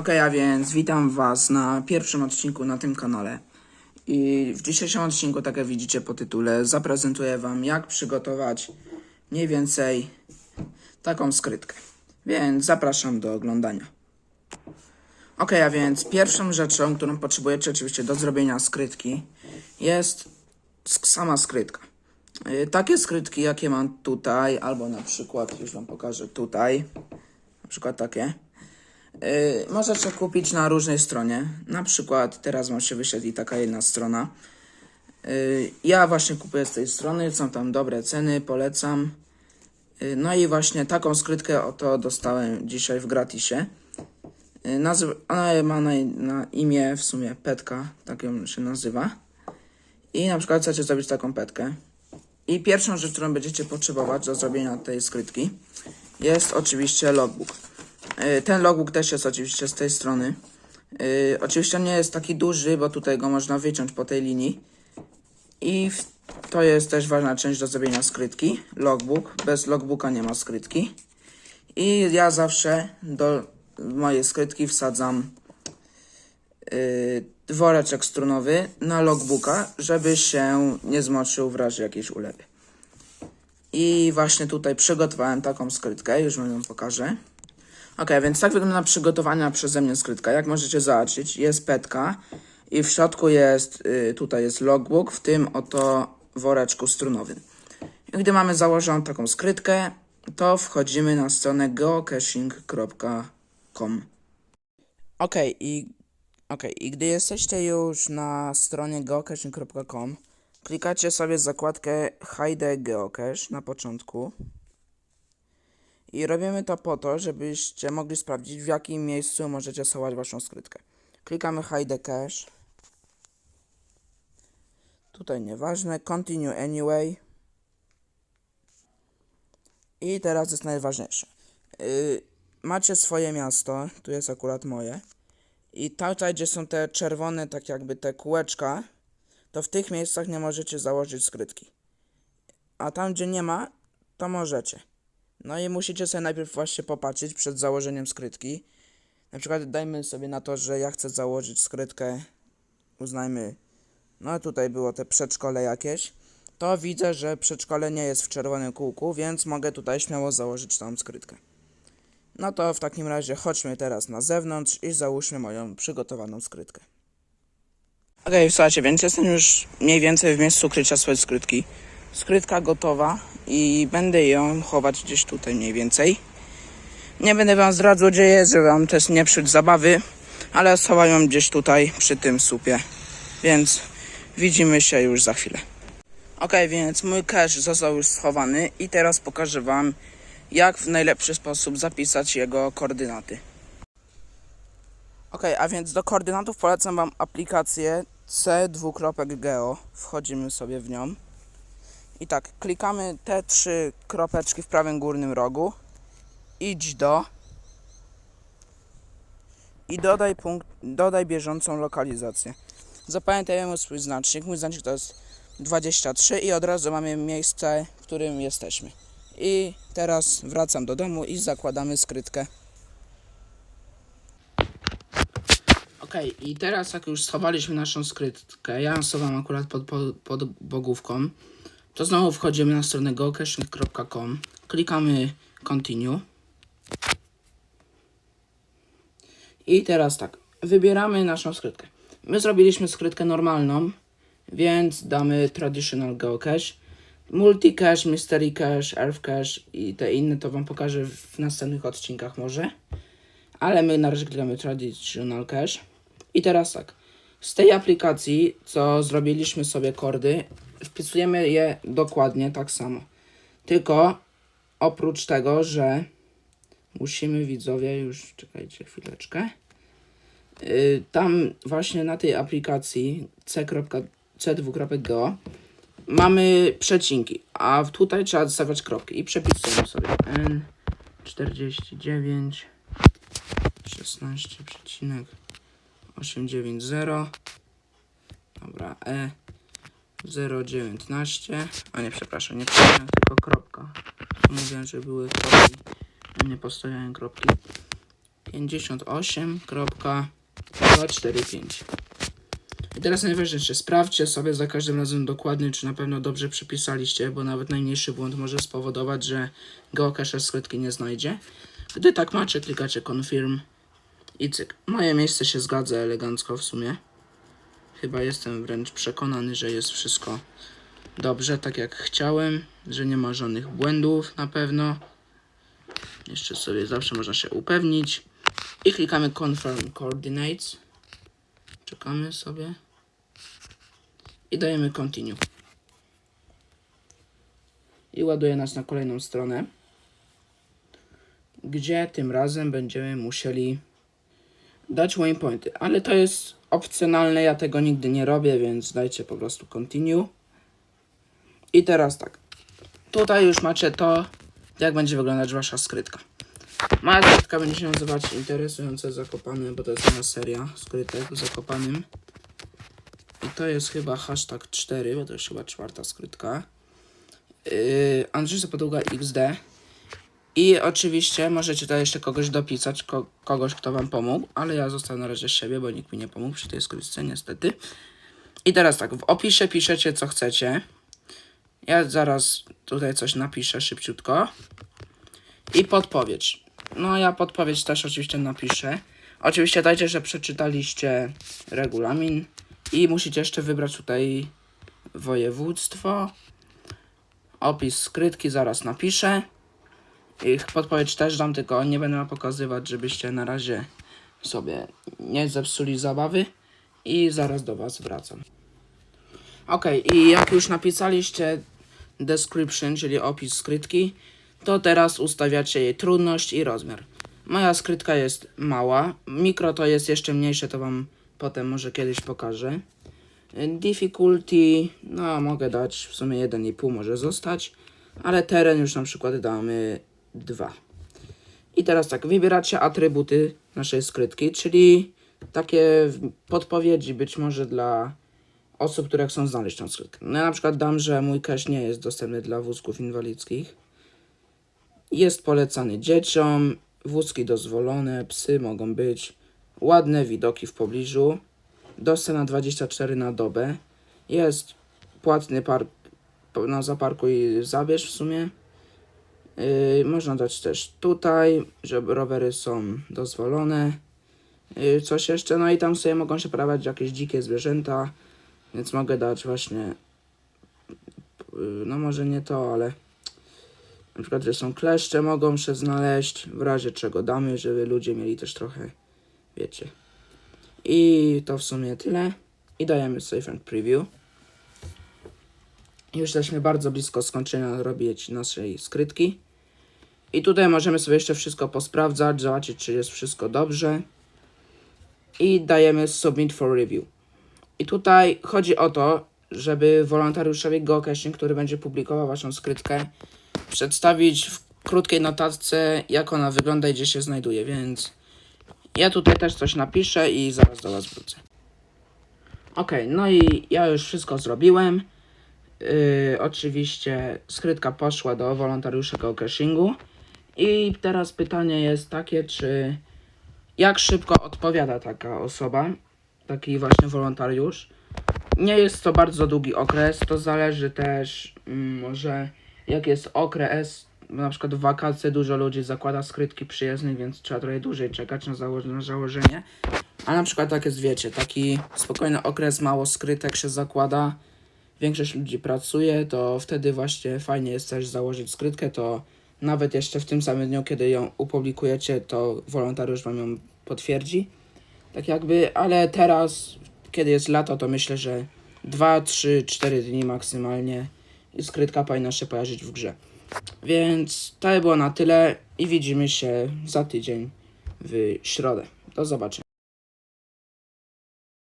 Okej, a więc witam Was na pierwszym odcinku na tym kanale. I w dzisiejszym odcinku, tak jak widzicie po tytule, zaprezentuję Wam, jak przygotować mniej więcej taką skrytkę. Więc zapraszam do oglądania. Okej, a więc pierwszą rzeczą, którą potrzebujecie oczywiście do zrobienia skrytki, jest sama skrytka. Y, Takie skrytki, jakie mam tutaj, albo na przykład, już Wam pokażę tutaj, na przykład takie. Yy, możecie kupić na różnej stronie. Na przykład teraz wam się wyświetli taka jedna strona. Yy, ja właśnie kupuję z tej strony, są tam dobre ceny, polecam. Yy, no i właśnie taką skrytkę oto dostałem dzisiaj w gratisie. Nazw- ona ma na, na imię w sumie Petka, tak ją się nazywa. I na przykład chcecie zrobić taką petkę. I pierwszą rzecz, którą będziecie potrzebować do zrobienia tej skrytki jest oczywiście logbook. Y, Ten logbook też jest oczywiście z tej strony. Y, Oczywiście nie jest taki duży, bo tutaj go można wyciąć po tej linii. I to jest też ważna część do zrobienia skrytki. Logbook. Bez logbooka nie ma skrytki. I ja zawsze do mojej skrytki wsadzam y, woreczek strunowy na logbooka, żeby się nie zmoczył w razie jakiejś ulewy. I właśnie tutaj przygotowałem taką skrytkę, już wam ją pokażę. Ok, więc tak wygląda przygotowania przeze mnie skrytka. Jak możecie zobaczyć, jest petka i w środku jest, y, tutaj jest logbook, w tym oto woreczku strunowym. I gdy mamy założoną taką skrytkę, to wchodzimy na stronę geocaching.com. Ok, i, okay, i gdy jesteście już na stronie geocaching.com, klikacie sobie zakładkę Hide Geocache na początku. I robimy to po to, żebyście mogli sprawdzić, w jakim miejscu możecie schować waszą skrytkę. Klikamy Hide Cache. Tutaj nieważne. Continue Anyway. I teraz jest najważniejsze. Yy, macie swoje miasto. Tu jest akurat moje. I tutaj, gdzie są te czerwone, tak jakby te kółeczka, to w tych miejscach nie możecie założyć skrytki. A tam, gdzie nie ma, to możecie. No i musicie sobie najpierw właśnie popatrzeć przed założeniem skrytki. Na przykład dajmy sobie na to, że ja chcę założyć skrytkę, uznajmy, no tutaj było te przedszkole jakieś, to widzę, że przedszkole nie jest w czerwonym kółku, więc mogę tutaj śmiało założyć tą skrytkę. No to w takim razie chodźmy teraz na zewnątrz i załóżmy moją przygotowaną skrytkę. Okej, okay, słuchajcie, więc jestem już mniej więcej w miejscu krycia swojej skrytki. Skrytka gotowa i będę ją chować gdzieś tutaj mniej więcej. Nie będę wam zdradzał gdzie jest, żeby wam też nie psuć zabawy, ale schowam ją gdzieś tutaj przy tym słupie. Więc widzimy się już za chwilę. Ok, więc mój cache został już schowany i teraz pokażę wam jak w najlepszy sposób zapisać jego koordynaty. Ok, a więc do koordynatów polecam wam aplikację c2.geo. Wchodzimy sobie w nią. I tak, klikamy te trzy kropeczki w prawym górnym rogu. Idź do. I dodaj punkt, dodaj bieżącą lokalizację. Zapamiętajmy swój znacznik. Mój znacznik to jest 23 i od razu mamy miejsce, w którym jesteśmy. I teraz wracam do domu i zakładamy skrytkę. Ok, i teraz jak już schowaliśmy naszą skrytkę, ja ją schowam akurat pod, pod, pod bogówką, to znowu wchodzimy na stronę geocaching.com, klikamy continue. I teraz tak, wybieramy naszą skrytkę. My zrobiliśmy skrytkę normalną, więc damy traditional geocache, multicache, mystery cache, earth cache i te inne to wam pokażę w następnych odcinkach może, ale my na razie klikamy traditional cache. I teraz tak, z tej aplikacji, co zrobiliśmy sobie kordy, wpisujemy je dokładnie tak samo. Tylko oprócz tego, że musimy widzowie już, czekajcie chwileczkę, yy, tam właśnie na tej aplikacji c.c2.go mamy przecinki, a tutaj trzeba zostawiać kropki. I przepisujemy sobie N49 16,890 Dobra, E 0,19 A nie, przepraszam, nie powiedziałem tylko kropka Mówiłem, że były kropki a Nie postawiałem kropki 58.245. I teraz najważniejsze, sprawdźcie sobie za każdym razem dokładnie, czy na pewno dobrze przypisaliście, bo nawet najmniejszy błąd może spowodować, że geocache skrytki nie znajdzie. Gdy tak macie, klikacie confirm i cyk. Moje miejsce się zgadza elegancko w sumie. Chyba jestem wręcz przekonany, że jest wszystko dobrze, tak jak chciałem, że nie ma żadnych błędów na pewno. Jeszcze sobie zawsze można się upewnić. I klikamy confirm coordinates. Czekamy sobie. I dajemy continue. I ładuje nas na kolejną stronę, gdzie tym razem będziemy musieli dać waypointy, ale to jest opcjonalne, ja tego nigdy nie robię, więc dajcie po prostu continue. I teraz tak, tutaj już macie to, jak będzie wyglądać wasza skrytka. Moja skrytka będzie się nazywać Interesujące Zakopane, bo to jest moja seria skrytek z Zakopanym. I to jest chyba hashtag 4, bo to jest chyba czwarta skrytka. Yy, Andrzej Zapadługa XD. I oczywiście możecie tutaj jeszcze kogoś dopisać, ko kogoś, kto wam pomógł, ale ja zostawię na razie siebie, bo nikt mi nie pomógł przy tej skrytce, niestety. I teraz tak, w opisie piszecie co chcecie. Ja zaraz tutaj coś napiszę szybciutko. I podpowiedź. No ja podpowiedź też oczywiście napiszę. Oczywiście dajcie, że przeczytaliście regulamin i musicie jeszcze wybrać tutaj województwo. Opis skrytki zaraz napiszę. Ich podpowiedź też dam, tylko nie będę pokazywać, żebyście na razie sobie nie zepsuli zabawy. I zaraz do was wracam. Ok, i jak już napisaliście description, czyli opis skrytki, to teraz ustawiacie jej trudność i rozmiar. Moja skrytka jest mała, mikro to jest jeszcze mniejsze, to wam potem może kiedyś pokażę. Difficulty, no mogę dać w sumie 1,5 może zostać, ale teren już na przykład damy 2. I teraz tak, wybieracie atrybuty naszej skrytki, czyli takie podpowiedzi być może dla osób, które chcą znaleźć tą skrytkę. No ja na przykład dam, że mój cache nie jest dostępny dla wózków inwalidzkich. Jest polecany dzieciom, wózki dozwolone, psy mogą być, ładne widoki w pobliżu, dostęp na 24 na dobę, jest płatny park, no zaparkuj zabierz w sumie. Yy, można dać też tutaj, że rowery są dozwolone. Yy, coś jeszcze, no i tam sobie mogą się pojawiać jakieś dzikie zwierzęta, więc mogę dać właśnie, yy, no może nie to, ale na przykład, że są kleszcze, mogą się znaleźć, w razie czego damy, żeby ludzie mieli też trochę, wiecie. I to w sumie tyle. I dajemy Save and Preview. Już jesteśmy bardzo blisko skończenia robić naszej skrytki. I tutaj możemy sobie jeszcze wszystko posprawdzać, zobaczyć, czy jest wszystko dobrze. I dajemy Submit for Review. I tutaj chodzi o to, żeby wolontariuszowi geocaching, który będzie publikował waszą skrytkę, przedstawić w krótkiej notatce, jak ona wygląda i gdzie się znajduje, więc ja tutaj też coś napiszę i zaraz do was wrócę. Ok, no i ja już wszystko zrobiłem. Yy, oczywiście skrytka poszła do wolontariusza geocachingu. I teraz pytanie jest takie, czy jak szybko odpowiada taka osoba, taki właśnie wolontariusz. Nie jest to bardzo długi okres, to zależy też mm, może jak jest okres, na przykład w wakacje dużo ludzi zakłada skrytki przyjezdnych, więc trzeba trochę dłużej czekać na, zało na założenie. A na przykład tak jest, wiecie, taki spokojny okres, mało skrytek się zakłada, większość ludzi pracuje, to wtedy właśnie fajnie jest też założyć skrytkę, to nawet jeszcze w tym samym dniu, kiedy ją upublikujecie, to wolontariusz wam ją potwierdzi. Tak jakby, ale teraz, kiedy jest lato, to myślę, że 2, 3, 4 dni maksymalnie i skrytka powinna się pojawić w grze. Więc to by było na tyle i widzimy się za tydzień w środę. Do zobaczenia.